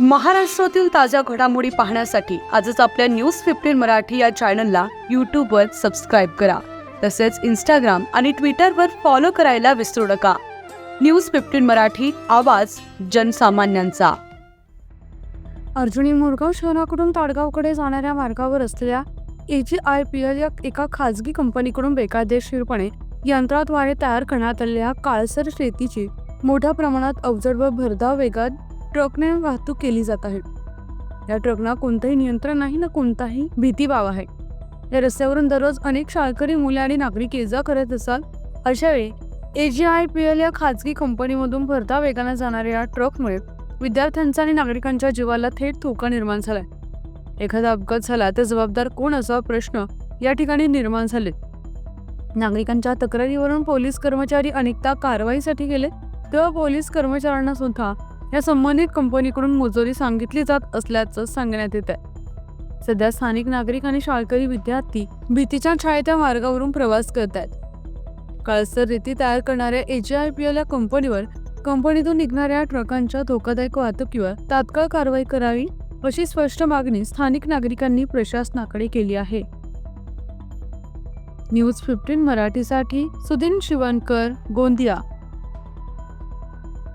महाराष्ट्रातील ताज्या घडामोडी पाहण्यासाठी आजच आपल्या न्यूज फिफ्टीन मराठी या चॅनलला यूट्यूबवर सबस्क्राईब करा. तसेच इंस्टाग्राम आणि ट्विटरवर फॉलो करायला विसरू नका. न्यूज फिफ्टीन मराठी आवाज जनसामान्यांचा. अर्जुनी मोरगाव शहराकडून ताडगावकडे जाणाऱ्या मार्गावर असलेल्या A G I P L या एका खाजगी कंपनीकडून बेकायदेशीरपणे यंत्राद्वारे तयार करण्यात आलेल्या काळसर शेतीची मोठ्या प्रमाणात अवजड व भरधाव वेगात ट्रकने वाहतूक केली जात आहे. या ट्रकना कोणतंही नियंत्रण नाही ना कोणताही भीतीभाव आहे. या रस्त्यावरून दररोज अनेक शाळकरी मुले आणि नागरिक ये जा करत असाल अशावेळी A G I P L या खाजगी कंपनीमधून भरता वेगाने जाणाऱ्या या ट्रकमुळे विद्यार्थ्यांचा आणि नागरिकांच्या जीवाला थेट धोका निर्माण झालाय. एखादा अपघात झाला तर जबाबदार कोण असा प्रश्न या ठिकाणी निर्माण झाले नागरिकांच्या तक्रारीवरून पोलीस कर्मचारी अनेकदा कारवाईसाठी गेले तेव्हा पोलीस कर्मचाऱ्यांना सुद्धा या संबंधित कंपनीकडून मुजोरी सांगितली जात असल्याचं सांगण्यात येत आहे सध्या स्थानिक नागरिक आणि शाळकरी विद्यार्थी भीतीच्या छायेच्या मार्गावरून प्रवास करत आहेत काळसर रेती तयार करणाऱ्या एजीआयपीएल आय पी या कंपनीवर कंपनीतून निघणाऱ्या ट्रकांच्या धोकादायक वाहतुकीवर तात्काळ कारवाई करावी अशी स्पष्ट मागणी स्थानिक नागरिकांनी प्रशासनाकडे केली आहे. न्यूज फिफ्टीन मराठीसाठी सुदिन शिवणकर गोंदिया.